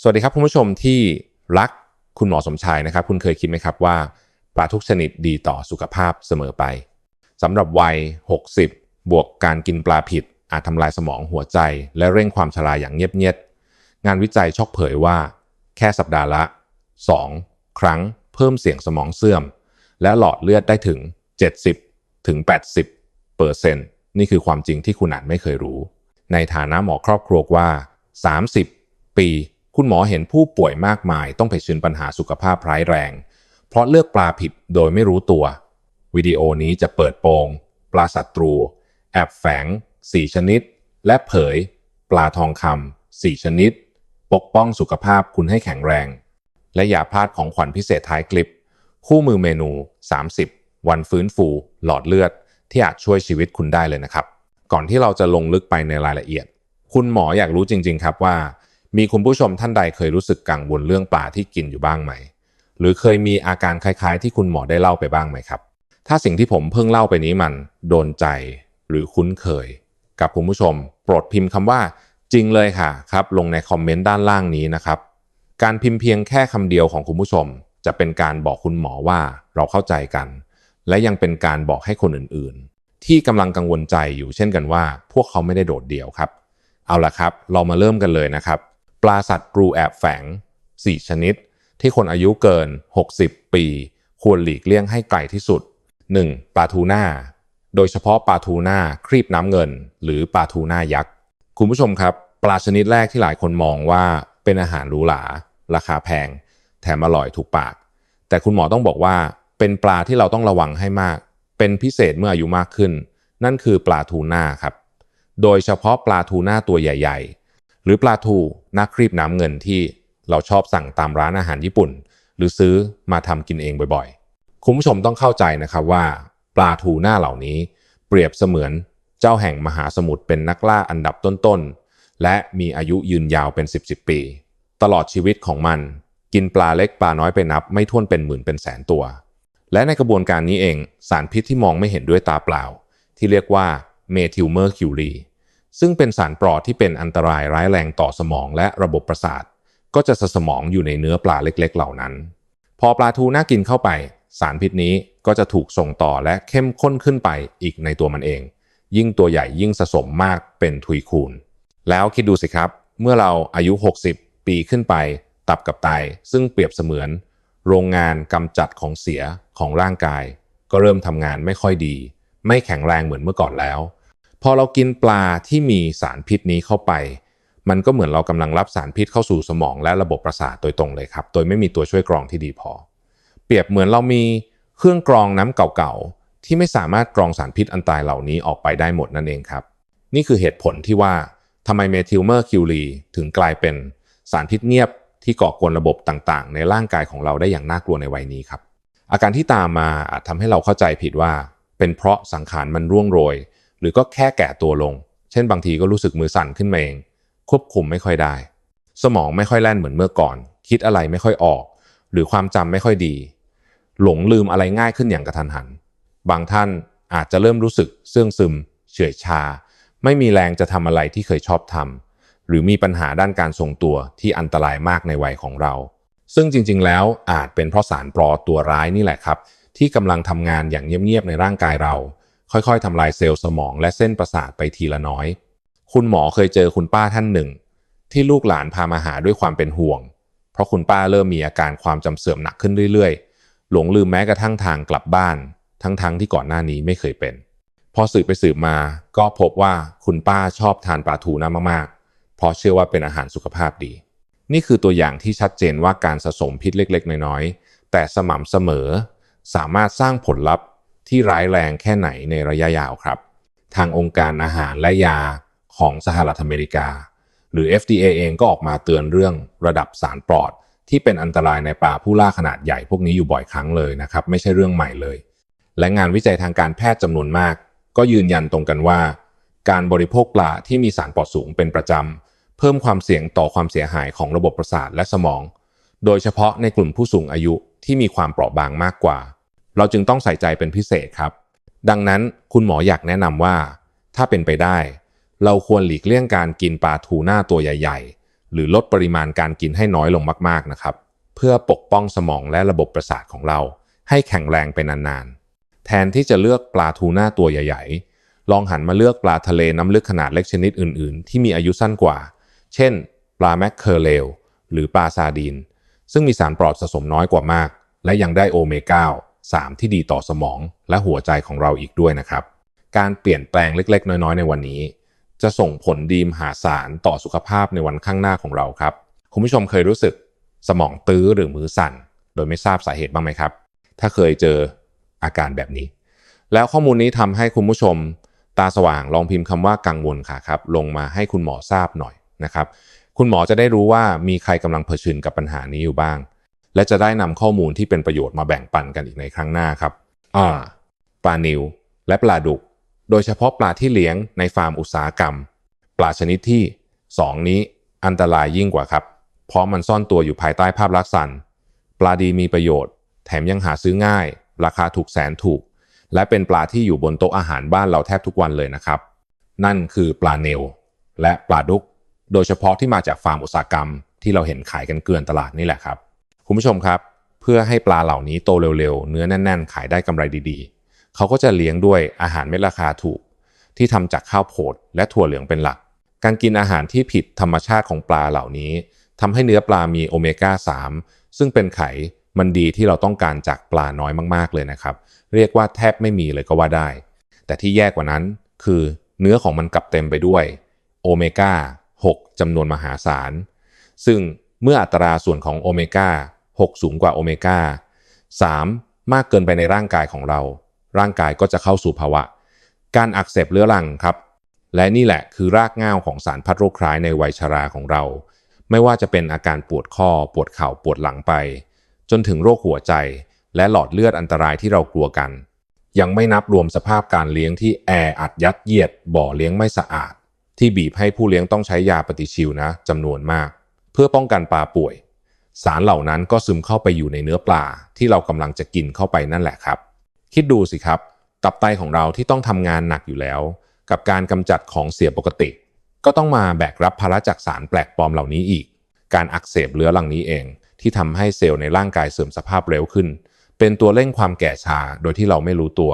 สวัสดีครับคุณผู้ชมที่รักคุณหมอสมชายนะครับ คุณเคยคิดไหมครับว่าปลาทุกชนิดดีต่อสุขภาพเสมอไปสำหรับวัย 60 บวกการกินปลาผิด อาจทำลายสมองหัวใจ และเร่งความชราอย่างเงียบๆงานวิจัยชอกเผยว่า แค่สัปดาห์ละ 2 ครั้งเพิ่มเสี่ยงสมองเสื่อม และหลอดเลือดได้ถึง 70 ถึง 80เปอร์เซ็นต์นี่คือความจริงที่คุณอาจไม่เคยรู้ ในฐานะหมอครอบครัวว่า 30 ปี คุณหมอเห็นผู้ป่วยมากมายต้องเผชิญปัญหาสุขภาพร้ายแรง เพราะเลือกปลาผิดโดยไม่รู้ตัว วิดีโอนี้จะเปิดโปง ปลาศัตรู แอบแฝง 4 ชนิด และเผย ปลาทองคำ4ชนิด ปกป้องสุขภาพคุณให้แข็งแรง และอย่าพลาดของขวัญพิเศษท้ายคลิป คู่มือเมนู 30 วันฟื้นฟู หลอดเลือด ที่อาจช่วยชีวิตคุณได้เลยนะครับ ก่อนที่เราจะลงลึกไปในรายละเอียด คุณหมออยากรู้จริง ๆ ครับว่า มีคุณผู้ชมท่านใดเคยรู้สึกกังวลเรื่องปลาที่กินอยู่บ้างไหม หรือเคยมีอาการคล้ายๆ ที่คุณหมอได้เล่าไปบ้างไหมครับ ถ้าสิ่งที่ผมเพิ่งเล่าไปนี้มันโดนใจหรือคุ้นเคย กับคุณผู้ชม โปรดพิมพ์คำว่า จริงเลยค่ะครับ ลงในคอมเมนต์ด้านล่างนี้นะครับ การพิมพ์เพียงแค่คำเดียวของคุณผู้ชม จะเป็นการบอกคุณหมอว่าเราเข้าใจกัน และยังเป็นการบอกให้คนอื่นๆ ที่กำลังกังวลใจอยู่เช่นกันว่า พวกเขาไม่ได้โดดเดี่ยวครับ เอาละครับ เรามาเริ่มกันเลยนะครับ ลาสัตว์กรูแอบแฝง 4 ชนิด ที่คนอายุเกิน 60 ปี ควรหลีกเลี่ยงให้ไกลที่สุด 1. ปลาทูน่า โดยเฉพาะปลาทูน่าครีบน้ำเงิน หรือปลาทูน่ายักษ์ คุณผู้ชมครับ ปลาชนิดแรกที่หลายคนมองว่าเป็นอาหารหรูหราราคาแพง แถมอร่อยถูกปาก แต่คุณหมอต้องบอกว่าเป็นปลาที่เราต้องระวังให้มาก เป็นพิเศษเมื่ออายุมากขึ้น นั่นคือปลาทูน่าครับ โดยเฉพาะปลาทูน่าตัวใหญ่ ๆ หรือปลาทูน่าครีบน้ำเงินที่เราชอบสั่งตามร้านอาหารญี่ปุ่น หรือซื้อมาทำกินเองบ่อยๆ คุณผู้ชมต้องเข้าใจนะครับว่า ปลาทูหน่าเหล่านี้ เปรียบเสมือนเจ้าแห่งมหาสมุทรเป็นนักล่าอันดับต้นๆ และมีอายุยืนยาวเป็น 10บปี ตลอดชีวิตของมัน กินปลาเล็กปลาน้อยไปนับ ไม่ท้วนเป็นหมื่นเป็นแสนตัว และในกระบวนการนี้เองสารพิษที่มองไม่เห็นด้วยตาเปล่า ที่เรียกว่าเมทิลเมอร์คิวรี ซึ่งเป็นสารปลอดที่เป็นอันตรายร้ายแรงต่อสมองและระบบประสาท ก็จะสะสมองอยู่ในเนื้อปลาเล็กๆ เหล่านั้น พอปลาทูน่ากินเข้าไป สารพิษนี้ก็จะถูกส่งต่อและเข้มข้นขึ้นไปอีกในตัวมันเอง ยิ่งตัวใหญ่ยิ่งสะสมมากเป็นทุยคูณ แล้วคิดดูสิครับ เมื่อเราอายุ 60 ปีขึ้นไป ตับกับไตซึ่งเปรียบเสมือน โรงงานกำจัดของเสียของร่างกาย ก็เริ่มทำงานไม่ค่อยดี ไม่แข็งแรงเหมือนเมื่อก่อนแล้ว พอเรากินปลาที่มีสารพิษนี้เข้าไป มันก็เหมือนเรากำลังรับสารพิษเข้าสู่สมองและระบบประสาทโดยตรงเลยครับ โดยไม่มีตัวช่วยกรองที่ดีพอ เปรียบเหมือนเรามีเครื่องกรองน้ำเก่าๆที่ไม่สามารถกรองสารพิษอันตรายเหล่านี้ออกไปได้หมดนั่นเองครับ นี่คือเหตุผลที่ว่าทำไมเมทิลเมอร์คิวรีถึงกลายเป็นสารพิษเงียบที่ก่อกวนระบบต่างๆ ในร่างกายของเราได้อย่างน่ากลัวในวัยนี้ครับ อาการที่ตามมาอาจทำให้เราเข้าใจผิดว่า เป็นเพราะสังขารมันร่วงโรย หรือก็แค่แก่ตัวลง เช่นบางทีก็รู้สึกมือสั่นขึ้นมาเอง ควบคุมไม่ค่อยได้ สมองไม่ค่อยแล่นเหมือนเมื่อก่อน คิดอะไรไม่ค่อยออก หรือความจำไม่ค่อยดี หลงลืมอะไรง่ายขึ้นอย่างกระทันหัน บางท่านอาจจะเริ่มรู้สึกเสื่องซึม เฉื่อยชา ไม่มีแรงจะทำอะไรที่เคยชอบทำหรือมีปัญหาด้านการทรงตัวที่อันตรายมากในวัยของเรา ซึ่งจริง ๆ แล้วอาจเป็นเพราะสารปลอตัวร้ายนี่แหละครับ ที่กำลังทำงานอย่างเงียบๆในร่างกายเรา ค่อยๆทำลายเซลล์สมองและเส้นประสาทไปทีละน้อย คุณหมอเคยเจอคุณป้าท่านหนึ่ง ที่ลูกหลานพามาหาด้วยความเป็นห่วง เพราะคุณป้าเริ่มมีอาการความจำเสื่อมหนักขึ้นเรื่อยๆ หลงลืมแม้กระทั่งทางกลับบ้าน ทั้งๆทที่ก่อนหน้านี้ไม่เคยเป็น พอสืบไปสืบมาก็พบว่าคุณป้าชอบทานปลาทูน่ามากๆ เพราะเชื่อว่าเป็นอาหารสุขภาพดี นี่คือตัวอย่างที่ชัดเจนว่าการสะสมพิษเล็ก ๆ น้อยๆแต่สม่ำเสมอ สามารถสร้างผลลัพธ์ ที่ร้ายแรงแค่ไหนในระยะยาวครับ ทางองค์การอาหารและยาของสหรัฐอเมริกา หรือ FDA เองก็ออกมาเตือนเรื่องระดับสารปลอด ที่เป็นอันตรายในปลาผู้ล่าขนาดใหญ่พวกนี้อยู่บ่อยครั้งเลยนะครับ ไม่ใช่เรื่องใหม่เลย และงานวิจัยทางการแพทย์จำนวนมาก ก็ยืนยันตรงกันว่า การบริโภคปลาที่มีสารปลอดสูงเป็นประจำเพิ่มความเสี่ยงต่อความเสียหายของระบบประสาทและสมอง โดยเฉพาะในกลุ่มผู้สูงอายุที่มีความเปราะบางมากกว่า เราจึงต้องใส่ใจเป็นพิเศษครับ ดังนั้นคุณหมออยากแนะนำว่า ถ้าเป็นไปได้ เราควรหลีกเลี่ยงการกินปลาทูน่าตัวใหญ่ ๆ หรือลดปริมาณการกินให้น้อยลงมากๆนะครับ เพื่อปกป้องสมองและระบบประสาทของเรา ให้แข็งแรงไปนานๆ แทนที่จะเลือกปลาทูน่าตัวใหญ่ ๆ ลองหันมาเลือกปลาทะเลน้ำลึกขนาดเล็กชนิดอื่น ๆ ที่มีอายุสั้นกว่า เช่น ปลาแมคเคอร์เลลหรือปลาซาดีนซึ่งมีสารปลอดสะสมน้อยกว่ามาก และยังได้โอเมก้า 3 ที่ดีต่อสมองและหัวใจของเราอีกด้วยนะครับ การเปลี่ยนแปลงเล็ก ๆ น้อย ๆ ในวันนี้ จะส่งผลดีมหาศาลต่อสุขภาพในวันข้างหน้าของเราครับ คุณผู้ชมเคยรู้สึกสมองตื้อหรือมือสั่น โดยไม่ทราบสาเหตุบ้างไหมครับ ถ้าเคยเจออาการแบบนี้ แล้วข้อมูลนี้ทำให้คุณผู้ชม ตาสว่างลองพิมพ์คำว่ากังวลค่ะครับ ลงมาให้คุณหมอทราบหน่อยนะครับ คุณหมอจะได้รู้ว่ามีใครกำลังเผชิญกับปัญหานี้อยู่บ้าง และจะได้นำข้อมูลที่เป็นประโยชน์มาแบ่งปันกันอีกในครั้งหน้าครับอ่าปลานิวและปลาดุก โดยเฉพาะปลาที่เลี้ยงในฟาร์มอุตสาหกรรม ปลาชนิดที่ 2 นี้อันตรายยิ่งกว่าครับ เพราะมันซ่อนตัวอยู่ภายใต้ภาพลักษณ์สันปลาดีมีประโยชน์ แถมยังหาซื้อง่าย ราคาถูกแสนถูก และเป็นปลาที่อยู่บนโต๊ะอาหารบ้านเราแทบทุกวันเลยนะครับ นั่นคือปลาเนลและปลาดุก โดยเฉพาะที่มาจากฟาร์มอุตสาหกรรม ที่เราเห็นขายกันเกลื่อนตลาดนี่แหละครับ คุณผู้ชมครับ เพื่อให้ปลาเหล่านี้โตเร็วๆ เนื้อแน่นๆ ขายได้กำไรดีๆ เขาก็จะเลี้ยงด้วยอาหารเม็ดราคาถูก ที่ทำจากข้าวโพดและถั่วเหลืองเป็นหลัก การกินอาหารที่ผิดธรรมชาติของปลาเหล่านี้ทำให้เนื้อปลามีโอเมก้า 3 ซึ่งเป็นไขมันดีที่เราต้องการจากปลาน้อยมากๆเลยนะครับ เรียกว่าแทบไม่มีเลยก็ว่าได้ แต่ที่แย่กว่านั้นคือเนื้อของมันกลับเต็มไปด้วยโอเมก้า6จำนวนมหาศาล ซึ่งเมื่ออัตราส่วนของโอเมก้า 6 สูงกว่าโอเมก้า 3 มากเกินไปในร่างกายของเรา ร่างกายก็จะเข้าสู่ภาวะ การอักเสบเรื้อรังครับ และนี่แหละคือรากเหง้าของสารพัดโรคร้ายในวัยชราของเรา ไม่ว่าจะเป็นอาการปวดข้อ ปวดเข่า ปวดหลังไป จนถึงโรคหัวใจ และหลอดเลือดอันตรายที่เรากลัวกัน ยังไม่นับรวมสภาพการเลี้ยงที่แออัดยัดเยียด บ่อเลี้ยงไม่สะอาด ที่บีบให้ผู้เลี้ยงต้องใช้ยาปฏิชีวนะจำนวนมาก เพื่อป้องกันปลาป่วย สารเหล่านั้นก็ซึมเข้าไปอยู่ในเนื้อปลาที่เรากำลังจะกินเข้าไปนั่นแหละครับ คิดดูสิครับ ตับไตของเราที่ต้องทำงานหนักอยู่แล้ว กับการกำจัดของเสียปกติ ก็ต้องมาแบกรับภาระจากสารแปลกปลอมเหล่านี้อีก การอักเสบเรื้อรังนี้เอง ที่ทำให้เซลล์ในร่างกายเสื่อมสภาพเร็วขึ้น เป็นตัวเร่งความแก่ชาโดยที่เราไม่รู้ตัว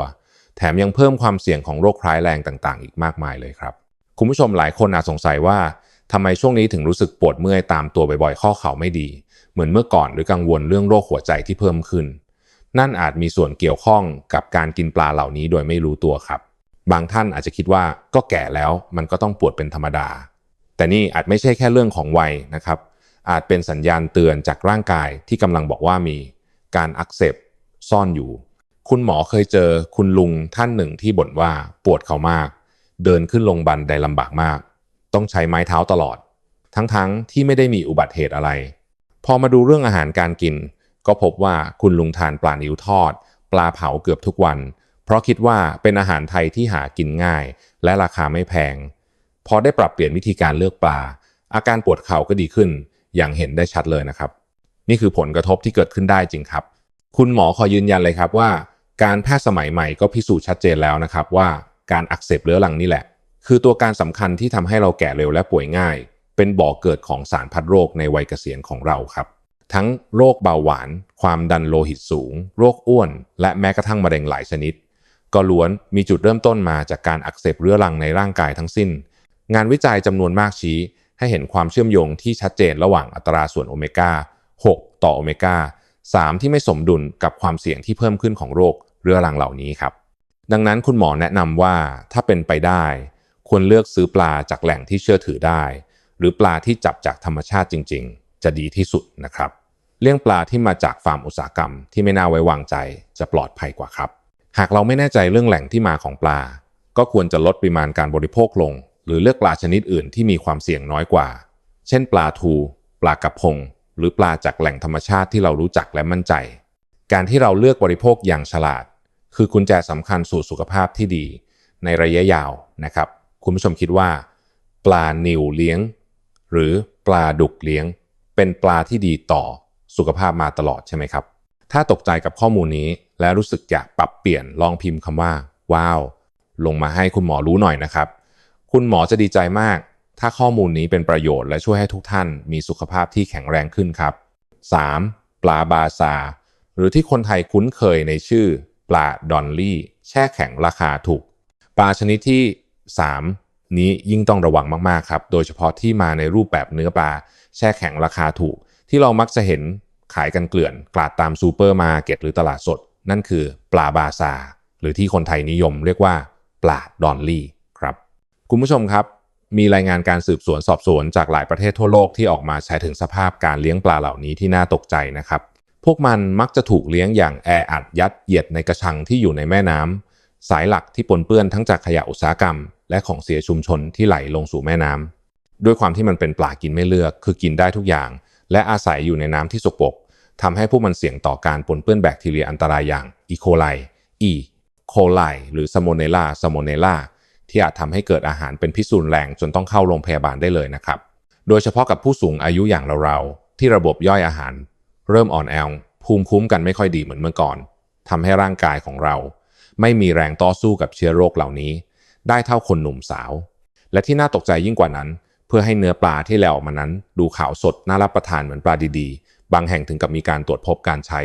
แถมยังเพิ่มความเสี่ยงของโรคร้ายแรงต่างๆ อีกมากมายเลยครับคุณผู้ชมหลายคนอาจสงสัยว่าทำไมช่วงนี้ถึงรู้สึกปวดเมื่อยตามตัวบ่อยๆ ข้อเข่าไม่ดี เหมือนเมื่อก่อนหรือกังวลเรื่องโรคหัวใจที่เพิ่มขึ้น นั่นอาจมีส่วนเกี่ยวข้องกับการกินปลาเหล่านี้โดยไม่รู้ตัวครับ บางท่านอาจจะคิดว่าก็แก่แล้วมันก็ต้องปวดเป็นธรรมดา แต่นี่อาจไม่ใช่แค่เรื่องของวัยนะครับ อาจเป็นสัญญาณเตือนจากร่างกายที่กำลังบอกว่ามีการอักเสบซ่อนอยู่ คุณหมอเคยเจอคุณลุงท่านหนึ่งที่บ่นว่าปวดเขามาก เดินขึ้นลงบันไดลำบากมาก ต้องใช้ไม้เท้าตลอด ทั้งๆทที่ไม่ได้มีอุบัติเหตุอะไร พอมาดูเรื่องอาหารการกิน ก็พบว่าคุณลุงทานปลานิ้วทอด ปลาเผาเกือบทุกวัน เพราะคิดว่าเป็นอาหารไทยที่หากินง่าย และราคาไม่แพง พอได้ปรับเปลี่ยนวิธีการเลือกปลา อาการปวดเข่าก็ดีขึ้น อย่างเห็นได้ชัดเลยนะครับ นี่คือผลกระทบที่เกิดขึ้นได้จริงครับ คุณหมอขอยืนยันเลยครับว่า การแพทย์สมัยใหม่ก็พิสูจน์ชัดเจนแล้วนะครับว่าการอักเสบเรื้อรังนี่แหละ คือตัวการสำคัญที่ทำให้เราแก่เร็วและป่วยง่าย เป็นบ่อเกิดของสารพัดโรคในวัยเกษียณของเราครับ ทั้งโรคเบาหวาน ความดันโลหิตสูง โรคอ้วน และแม้กระทั่งมะเร็งหลายชนิด ก็ล้วนมีจุดเริ่มต้นมาจากการอักเสบเรื้อรังในร่างกายทั้งสิ้น งานวิจัยจำนวนมากชี้ ให้เห็นความเชื่อมโยงที่ชัดเจนระหว่างอัตราส่วนโอเมก้า6 ต่อโอเมก้า3 ที่ไม่สมดุลกับความเสี่ยงที่เพิ่มขึ้นของโรคเรื้อรังเหล่านี้ครับ ดังนั้นคุณหมอแนะนำว่าถ้าเป็นไปได้ ควรเลือกซื้อปลาจากแหล่งที่เชื่อถือได้ หรือปลาที่จับจากธรรมชาติจริง ๆ จะดีที่สุดนะครับ เลี่ยงปลาที่มาจากฟาร์มอุตสาหกรรมที่ไม่น่าไว้วางใจจะปลอดภัยกว่าครับ หากเราไม่แน่ใจเรื่องแหล่งที่มาของปลา ก็ควรจะลดปริมาณการบริโภคลง หรือเลือกปลาชนิดอื่นที่มีความเสี่ยงน้อยกว่า เช่น ปลาทู ปลากระพง หรือปลาจากแหล่งธรรมชาติที่เรารู้จักและมั่นใจ การที่เราเลือกบริโภคอย่างฉลาด คือกุญแจสำคัญสู่สุขภาพที่ดี ในระยะยาวนะครับ คุณผู้ชมคิดว่า ปลานิวเลี้ยง หรือปลาดุกเลี้ยง เป็นปลาที่ดีต่อสุขภาพมาตลอดใช่ไหมครับ ถ้าตกใจกับข้อมูลนี้ และรู้สึกอยากปรับเปลี่ยนลองพิมพ์คำว่า ว้าว ลงมาให้คุณหมอรู้หน่อยนะครับ คุณหมอจะดีใจมาก ถ้าข้อมูลนี้เป็นประโยชน์และช่วยให้ทุกท่านมีสุขภาพที่แข็งแรงขึ้นครับ 3. ปลาบาซา หรือที่คนไทยคุ้นเคยในชื่อ ปลาดอนลี่ แช่แข็งราคาถูก ปลาชนิดที่ 3 นี้ยิ่งต้องระวังมากๆครับโดยเฉพาะที่มาในรูปแบบเนื้อปลาแช่แข็งราคาถูก ที่เรามักจะเห็นขายกันเกลื่อน กลาดตามซูเปอร์มาร์เก็ตหรือตลาดสด นั่นคือปลาบาซาหรือที่คนไทยนิยมเรียกว่าปลาดอนลี่ครับคุณผู้ชมครับ มีรายงานการสืบสวนสอบสวนจากหลายประเทศทั่วโลกที่ออกมาใช้ถึงสภาพการเลี้ยงปลาเหล่านี้ที่น่าตกใจนะครับ พวกมันมักจะถูกเลี้ยงอย่างแออัดยัดเยียดในกระชังที่อยู่ในแม่น้ำ สายหลักที่ปนเปื้อนทั้งจากขยะอุตสาหกรรม และของเสียชุมชนที่ไหลลงสู่แม่น้ำด้วยความที่มันเป็นปลากินไม่เลือก คือกินได้ทุกอย่าง และอาศัยอยู่ในน้ำที่สกปรกทำให้พวกมันเสี่ยงต่อการปนเปื้อนแบคทีเรียอันตรายอย่างอีโคไลอีโคไลหรือซโมเนล่าซโมเนล่าที่อาจทำให้เกิดอาหารเป็นพิษรุนแรงจนต้องเข้าโรงพยาบาลได้เลยนะครับ โดยเฉพาะกับผู้สูงอายุอย่างเราๆที่ระบบย่อยอาหาร เริ่มอ่อนแอภูมิคุ้มกันไม่ค่อยดีเหมือนเมื่อก่อนทำให้ร่างกายของเรา ไม่มีแรงต่อสู้กับเชื้อโรคเหล่านี้ ได้เท่าคนหนุ่มสาว และที่น่าตกใจยิ่งกว่านั้น เพื่อให้เนื้อปลาที่แลออกมานั้น ดูขาวสดน่ารับประทานเหมือนปลาดีๆ บางแห่งถึงกับมีการตรวจพบการใช้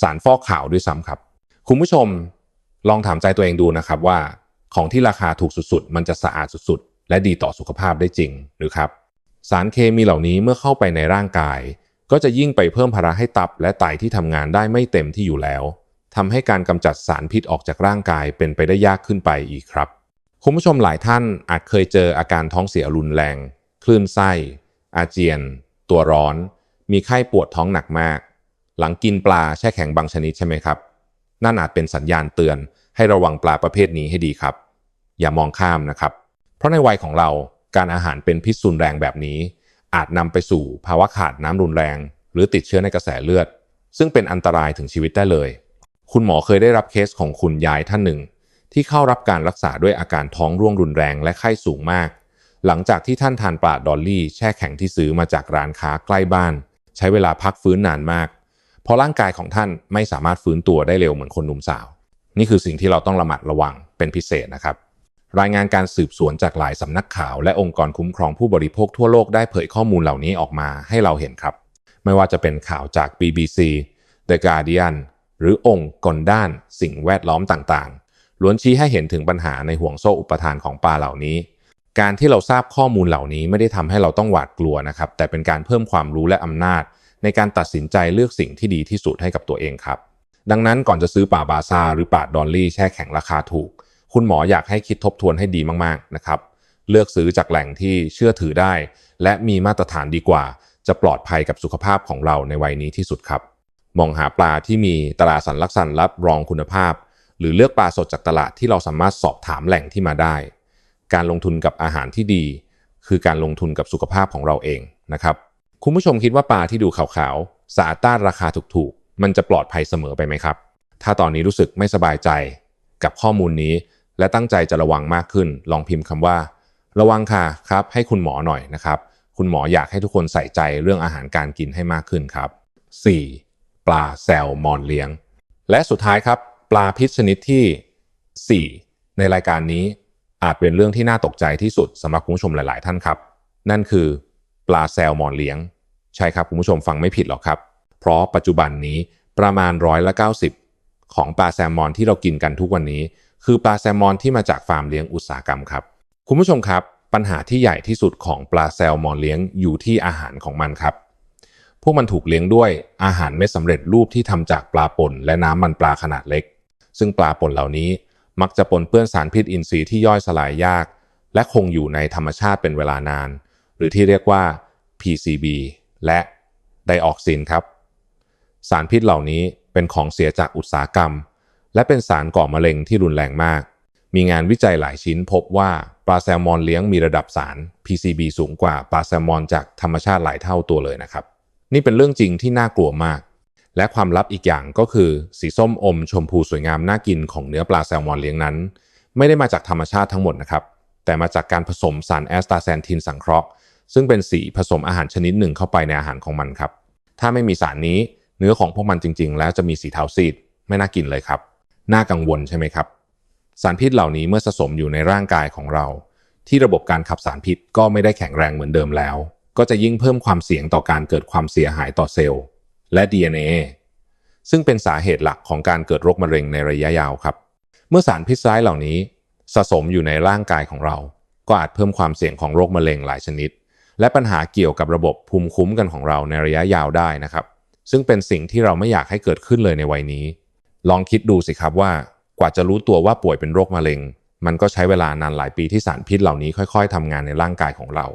สารฟอกขาวด้วยซ้ำครับ คุณผู้ชมลองถามใจตัวเองดูนะครับว่า ของที่ราคาถูกสุดๆ มันจะสะอาดสุดๆ และดีต่อสุขภาพได้จริงหรือครับ สารเคมีเหล่านี้เมื่อเข้าไปในร่างกาย ก็จะยิ่งไปเพิ่มภาระให้ตับและไตที่ทำงานได้ไม่เต็มที่อยู่แล้ว ทำให้การกำจัดสารพิษออกจากร่างกายเป็นไปได้ยากขึ้นไปอีกครับ คุณผู้ชมหลายท่านอาจเคยเจออาการท้องเสียรุนแรง คลื่นไส้ อาเจียน ตัวร้อน มีไข้ปวดท้องหนักมาก หลังกินปลาแช่แข็งบางชนิดใช่ไหมครับ นั่นอาจเป็นสัญญาณเตือน ให้ระวังปลาประเภทนี้ให้ดีครับ อย่ามองข้ามนะครับ เพราะในวัยของเราการอาหารเป็นพิษรุนแรงแบบนี้ อาจนำไปสู่ภาวะขาดน้ำรุนแรง หรือติดเชื้อในกระแสเลือด ซึ่งเป็นอันตรายถึงชีวิตได้เลย คุณหมอเคยได้รับเคสของคุณยายท่านหนึ่ง ที่เข้ารับการรักษาด้วยอาการท้องร่วงรุนแรงและไข้สูงมาก หลังจากที่ท่านทานปลาดอลลี่แช่แข็งที่ซื้อมาจากร้านค้าใกล้บ้าน ใช้เวลาพักฟื้นนานมาก เพราะร่างกายของท่านไม่สามารถฟื้นตัวได้เร็วเหมือนคนหนุ่มสาว นี่คือสิ่งที่เราต้องระมัดระวังเป็นพิเศษนะครับรายงานการสืบสวนจากหลายสำนักข่าว และองค์กรคุ้มครองผู้บริโภคทั่วโลกได้เผยข้อมูลเหล่านี้ออกมาให้เราเห็นครับ ไม่ว่าจะเป็นข่าวจาก BBC The Guardian หรือองค์กรด้านสิ่งแวดล้อมต่างๆล้วนชี้ให้เห็นถึงปัญหาในห่วงโซ่อุปทานของปลาเหล่านี้ การที่เราทราบข้อมูลเหล่านี้ไม่ได้ทำให้เราต้องหวาดกลัวนะครับ แต่เป็นการเพิ่มความรู้และอำนาจ ในการตัดสินใจเลือกสิ่งที่ดีที่สุดให้กับตัวเองครับ ดังนั้นก่อนจะซื้อป่าบาซาหรือป่าดอลลี่แช่แข็งราคาถูก คุณหมออยากให้คิดทบทวนให้ดีมากๆนะครับเลือกซื้อจากแหล่งที่เชื่อถือได้ และมีมาตรฐานดีกว่า จะปลอดภัยกับสุขภาพของเราในวัยนี้ที่สุดครับ มองหาปลาที่มีตลาดสันลักษณ์รับรองคุณภาพ หรือเลือกปลาสดจากตลาดที่เราสามารถสอบถามแหล่งที่มาได้ การลงทุนกับอาหารที่ดี คือการลงทุนกับสุขภาพของเราเองนะครับ คุณผู้ชมคิดว่าปลาที่ดูขาวๆสะอาดต้านราคาถูกๆ มันจะปลอดภัยเสมอไปไหมครับ ถ้าตอนนี้รู้สึกไม่สบายใจกับข้อมูลนี้ และตั้งใจจะระวังมากขึ้น ลองพิมพ์คำว่า ระวังค่ะครับให้คุณหมอหน่อยนะครับ คุณหมออยากให้ทุกคนใส่ใจเรื่องอาหารการกินให้มากขึ้นครับ 4. ปลาแซลมอนเลี้ยง และสุดท้ายครับ ปลาพิษชนิดที่ 4 ในรายการนี้อาจเป็นเรื่องที่น่าตกใจที่สุดสำหรับคุณผู้ชมหลาย ๆ ท่านครับ นั่นคือ ปลาแซลมอนเลี้ยง ใช่ครับคุณผู้ชมฟังไม่ผิดหรอกครับ เพราะปัจจุบันนี้ประมาณร้อยละ90 ของปลาแซลมอนที่เรากินกันทุกวันนี้ คือปลาแซลมอนที่มาจากฟาร์มเลี้ยงอุตสาหกรรมครับ คุณผู้ชมครับ ปัญหาที่ใหญ่ที่สุดของปลาแซลมอนเลี้ยงอยู่ที่อาหารของมันครับ พวกมันถูกเลี้ยงด้วยอาหารไม่สำเร็จรูปที่ทำจากปลาป่นและน้ำมันปลาขนาดเล็ก ซึ่งปลาป่นเหล่านี้มักจะปนเปื้อนสารพิษอินทรีย์ที่ย่อยสลายยาก และคงอยู่ในธรรมชาติเป็นเวลานาน หรือที่เรียกว่า PCB และไดออกซินครับ สารพิษเหล่านี้เป็นของเสียจากอุตสาหกรรม และเป็นสารก่อมะเร็งที่รุนแรงมาก มีงานวิจัยหลายชิ้นพบว่าปลาแซลมอนเลี้ยงมีระดับสาร PCB สูงกว่าปลาแซลมอนจากธรรมชาติหลายเท่าตัวเลยนะครับ นี่เป็นเรื่องจริงที่น่ากลัวมาก และความลับอีกอย่างก็คือ สีส้มอมชมพูสวยงามน่ากินของเนื้อปลาแซลมอนเลี้ยงนั้น ไม่ได้มาจากธรรมชาติทั้งหมดนะครับ แต่มาจากการผสมสารแอสตาแซนทินสังเคราะห์ ซึ่งเป็นสีผสมอาหารชนิดหนึ่งเข้าไปในอาหารของมันครับ ถ้าไม่มีสารนี้เนื้อของพวกมันจริง ๆ แล้วจะมีสีเทาซีดไม่น่ากินเลยครับ น่ากังวลใช่ไหมครับ สารพิษเหล่านี้เมื่อสะสมอยู่ในร่างกายของเรา ที่ระบบการขับสารพิษก็ไม่ได้แข็งแรงเหมือนเดิมแล้ว ก็จะยิ่งเพิ่มความเสี่ยงต่อการเกิดความเสียหายต่อเซลล์ และ DNA ซึ่งเป็นสาเหตุหลักของการเกิดโรคมะเร็งในระยะยาวครับ เมื่อสารพิษร้ายเหล่านี้สะสมอยู่ในร่างกายของเรา ก็อาจเพิ่มความเสี่ยงของโรคมะเร็งหลายชนิด และปัญหาเกี่ยวกับระบบภูมิคุ้มกันของเราในระยะยาวได้นะครับ ซึ่งเป็นสิ่งที่เราไม่อยากให้เกิดขึ้นเลยในวัยนี้ ลองคิดดูสิครับว่า กว่าจะรู้ตัวว่าป่วยเป็นโรคมะเร็ง มันก็ใช้เวลานานหลายปีที่สารพิษเหล่านี้ค่อย ๆทำงานในร่างกายของเรา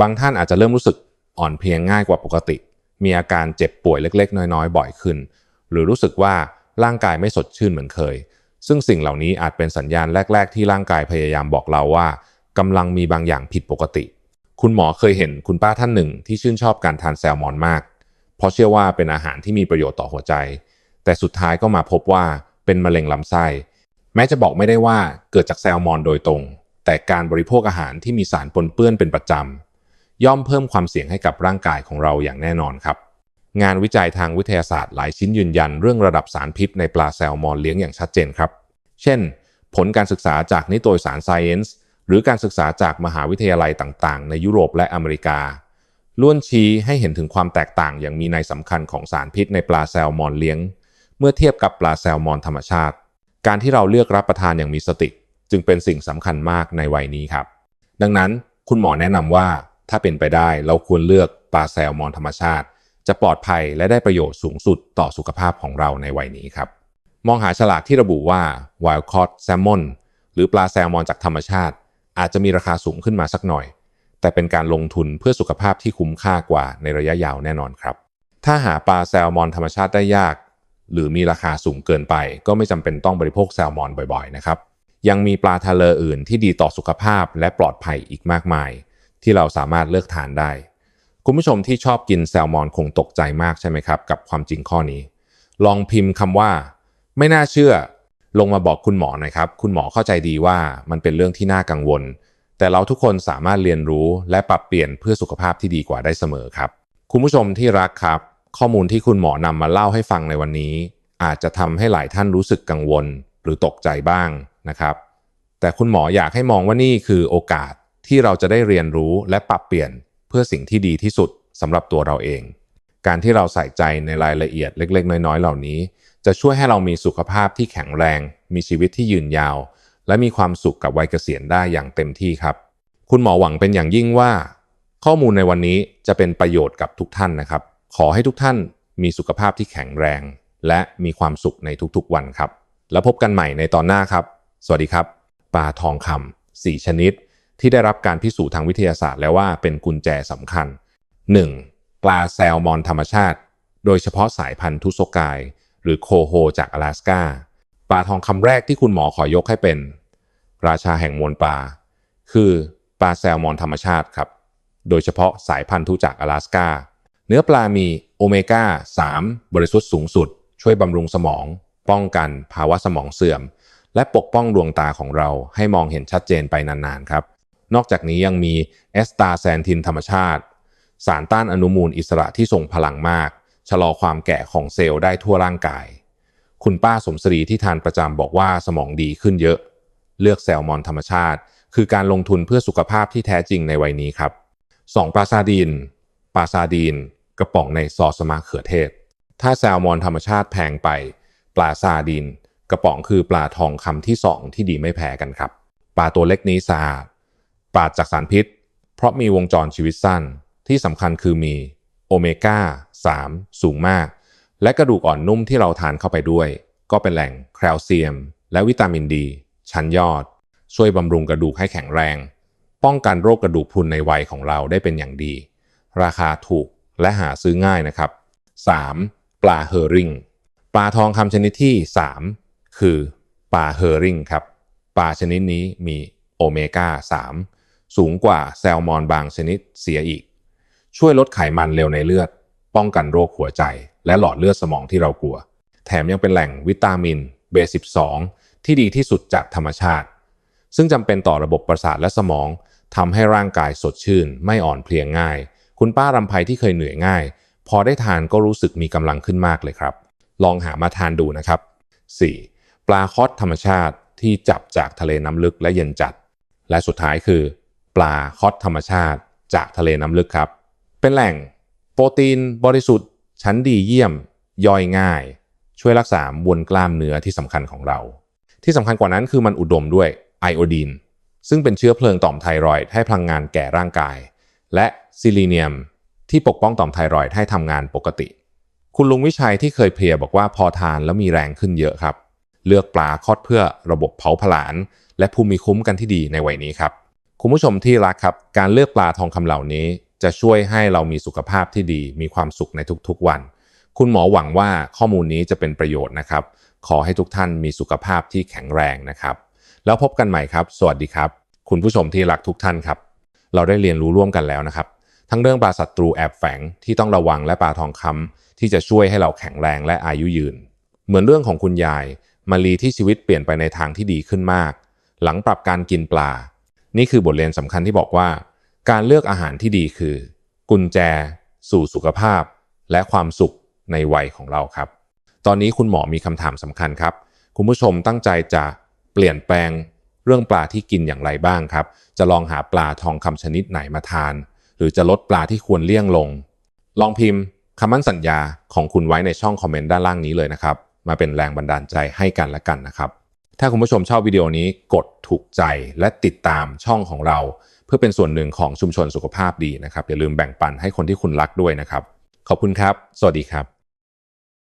บางท่านอาจจะเริ่มรู้สึกอ่อนเพลียงง่ายกว่าปกติ มีอาการเจ็บป่วยเล็ก ๆ น้อย ๆ บ่อยขึ้น หรือรู้สึกว่าร่างกายไม่สดชื่นเหมือนเคย ซึ่งสิ่งเหล่านี้อาจเป็นสัญญาณแรก ๆ ที่ร่างกายพยายามบอกเราว่ากำลังมีบางอย่างผิดปกติ คุณหมอเคยเห็นคุณป้าท่านหนึ่งที่ชื่นชอบการทานแซลมอนมาก เพราะเชื่อว่าเป็นอาหารที่มีประโยชน์ต่อหัวใจ แต่สุดท้ายก็มาพบว่าเป็นมะเร็งลำไส้ แม้จะบอกไม่ได้ว่าเกิดจากแซลมอนโดยตรง แต่การบริโภคอาหารที่มีสารปนเปื้อนเป็นประจำ ย่อมเพิ่มความเสี่ยงให้กับร่างกายของเราอย่างแน่นอนครับ งานวิจัยทางวิทยาศาสตร์หลายชิ้นยืนยันเรื่องระดับสารพิษในปลาแซลมอนเลี้ยงอย่างชัดเจนครับ เช่น ผลการศึกษาจากนิตยสาร Science หรือการศึกษาจากมหาวิทยาลัยต่างๆ ในยุโรปและอเมริกา ล้วนชี้ให้เห็นถึงความแตกต่างอย่างมีในยสำคัญของสารพิษในปลาแซลมอนเลี้ยง เมื่อเทียบกับปลาแซลมอนธรรมชาติ การที่เราเลือกรับประทานอย่างมีสติ จึงเป็นสิ่งสำคัญมากในวัยนี้ครับ ดังนั้นคุณหมอแนะนำว่า ถ้าเป็นไปได้เราควรเลือกปลาแซลมอนธรรมชาติ จะปลอดภัยและได้ประโยชน์สูงสุดต่อสุขภาพของเราในวัยนี้ครับ มองหาฉลากที่ระบุว่า wild caught salmon หรือปลาแซลมอนจากธรรมชาติ อาจจะมีราคาสูงขึ้นมาสักหน่อย แต่เป็นการลงทุนเพื่อสุขภาพที่คุ้มค่ากว่าในระยะยาวแน่นอนครับ ถ้าหาปลาแซลมอนธรรมชาติได้ยาก หรือมีราคาสูงเกินไป ก็ไม่จำเป็นต้องบริโภคแซลมอนบ่อยๆนะครับยังมีปลาทะเลอื่นที่ดีต่อสุขภาพและปลอดภัยอีกมากมาย ที่เราสามารถเลือกทานได้ คุณผู้ชมที่ชอบกินแซลมอนคงตกใจมากใช่ไหมครับ กับความจริงข้อนี้ ลองพิมพ์คำว่า ไม่น่าเชื่อ ลงมาบอกคุณหมอหน่อยครับ คุณหมอเข้าใจดีว่ามันเป็นเรื่องที่น่ากังวล แต่เราทุกคนสามารถเรียนรู้และปรับเปลี่ยนเพื่อสุขภาพที่ดีกว่าได้เสมอครับ คุณผู้ชมที่รักครับ ข้อมูลที่คุณหมอนำมาเล่าให้ฟังในวันนี้ อาจจะทำให้หลายท่านรู้สึกกังวล หรือตกใจบ้างนะครับ แต่คุณหมออยากให้มองว่านี่คือโอกาส ที่เราจะได้เรียนรู้และปรับเปลี่ยนเพื่อสิ่งที่ดีที่สุดสำหรับตัวเราเอง การที่เราใส่ใจในรายละเอียดเล็ก ๆ น้อย ๆ เหล่านี้ จะช่วยให้เรามีสุขภาพที่แข็งแรง มีชีวิตที่ยืนยาว และมีความสุขกับวัยเกษียณได้อย่างเต็มที่ครับ คุณหมอหวังเป็นอย่างยิ่งว่า ข้อมูลในวันนี้จะเป็นประโยชน์กับทุกท่านนะครับ ขอให้ทุกท่านมีสุขภาพที่แข็งแรง และมีความสุขในทุกๆวันครับ แล้วพบกันใหม่ในตอนหน้าครับ สวัสดีครับปลาทองคำ4ชนิด ที่ได้รับการพิสูจน์ทางวิทยาศาสตร์แล้วว่าเป็นกุญแจสำคัญ 1. ปลาแซลมอนธรรมชาติ โดยเฉพาะสายพันธุ์ทุสกาย หรือโคโฮจาก阿拉สกาปลาทองคำแรกที่คุณหมอขอยกให้เป็น ราชาแห่งมวลปลา คือปลาแซลมอนธรรมชาติครับ โดยเฉพาะสายพันธุ์ทุจาก阿拉สกาเนื้อปลามีโอเมก้า 3 บริสุทธิ์สูงสุด ช่วยบำรุงสมอง ป้องกันภาวะสมองเสื่อม และปกป้องดวงตาของเราให้มองเห็นชัดเจนไปนานๆครับ นอกจากนี้ยังมีเอสตาแซนทินธรรมชาติ สารต้านอนุมูลอิสระที่ทรงพลังมาก ชะลอความแก่ของเซลล์ได้ทั่วร่างกาย คุณป้าสมศรีที่ทานประจำบอกว่าสมองดีขึ้นเยอะ เลือกแซลมอนธรรมชาติ คือการลงทุนเพื่อสุขภาพที่แท้จริงในวัยนี้ครับ 2. ปลาซาดีนปลาซาดีน กระป๋องในซอสมะเขือเทศ ถ้าแซลมอนธรรมชาติแพงไป ปลาซาดีน กระป๋องคือปลาทองคำที่2ที่ดีไม่แพ้กันครับ ปลาตัวเล็กนี้สะอาด ปราศจากสารพิษ เพราะมีวงจรชีวิตสั้น ที่สำคัญคือมีโอเมก้า 3 สูงมาก และกระดูกอ่อนนุ่มที่เราทานเข้าไปด้วย ก็เป็นแหล่งแคลเซียม และวิตามินดี ชั้นยอด ช่วยบำรุงกระดูกให้แข็งแรง ป้องกันโรคกระดูกพรุนในวัยของเราได้เป็นอย่างดี ราคาถูกและหาซื้อง่ายนะครับ 3. ปลาเฮอริงปลาทองคำชนิดที่ 3 คือปลาเฮอริงครับ ปลาชนิดนี้มีโอเมก้า 3 สูงกว่าแซลมอนบางชนิดเสียอีก ช่วยลดไขมันเร็วในเลือด ป้องกันโรคหัวใจ และหลอดเลือดสมองที่เรากลัว แถมยังเป็นแหล่งวิตามินเบ12 ที่ดีที่สุดจากธรรมชาติ ซึ่งจำเป็นต่อระบบประสาทและสมองทำให้ร่างกายสดชื่น ไม่อ่อนเพลียงง่าย คุณป้ารำไพที่เคยเหนื่อยง่าย พอได้ทานก็รู้สึกมีกำลังขึ้นมากเลยครับ ลองหามาทานดูนะครับ 4. ปลาคอสธรรมชาติที่จับจากทะเลน้ำลึกและเย็นจัด และสุดท้ายคือ ปลาคอดธรรมชาติจากทะเลน้ำลึกครับ เป็นแหล่งโปรตีนบริสุทธิ์ ชั้นดีเยี่ยม ย่อยง่าย ช่วยรักษามวลกล้ามเนื้อที่สำคัญของเรา ที่สำคัญกว่านั้นคือมันอุดมด้วยไอโอดีน ซึ่งเป็นเชื้อเพลิงต่อมไทรอยด์ให้พลังงานแก่ร่างกาย และซิลิเนียม ที่ปกป้องต่อมไทรอยด์ให้ทำงานปกติ คุณลุงวิชัยที่เคยเพลียบอกว่าพอทานแล้วมีแรงขึ้นเยอะครับ เลือกปลาคอดเพื่อระบบเผาผลาญและภูมิคุ้มกันที่ดีในวัยนี้ครับ คุณผู้ชมที่รักครับ การเลือกปลาทองคำเหล่านี้ จะช่วยให้เรามีสุขภาพที่ดี มีความสุขในทุกๆวัน คุณหมอหวังว่าข้อมูลนี้จะเป็นประโยชน์นะครับ ขอให้ทุกท่านมีสุขภาพที่แข็งแรงนะครับ แล้วพบกันใหม่ครับ สวัสดีครับ คุณผู้ชมที่รักทุกท่านครับ เราได้เรียนรู้ร่วมกันแล้วนะครับ ทั้งเรื่องปลาศัตรูแอบแฝงที่ต้องระวังและปลาทองคำที่จะช่วยให้เราแข็งแรงและอายุยืน เหมือนเรื่องของคุณยายมารีที่ชีวิตเปลี่ยนไปในทางที่ดีขึ้นมาก หลังปรับการกินปลา นี่คือบทเรียนสำคัญที่บอกว่า การเลือกอาหารที่ดีคือ กุญแจ สู่สุขภาพ และความสุขในวัยของเราครับ ตอนนี้คุณหมอมีคำถามสำคัญครับ คุณผู้ชมตั้งใจจะเปลี่ยนแปลงเรื่องปลาที่กินอย่างไรบ้างครับ จะลองหาปลาทองคำชนิดไหนมาทาน หรือจะลดปลาที่ควรเลี่ยงลง ลองพิมพ์คำมั่นสัญญาของคุณไว้ในช่องคอมเมนต์ด้านล่างนี้เลยนะครับ มาเป็นแรงบันดาลใจให้กันและกันนะครับ ถ้าคุณผู้ชมชอบวิดีโอนี้กดถูกใจและติดตามช่องของเรา เพื่อเป็นส่วนหนึ่งของชุมชนสุขภาพดีนะครับอย่าลืมแบ่งปันให้คนที่คุณรักด้วยนะครับ ขอบคุณครับ สวัสดีครับ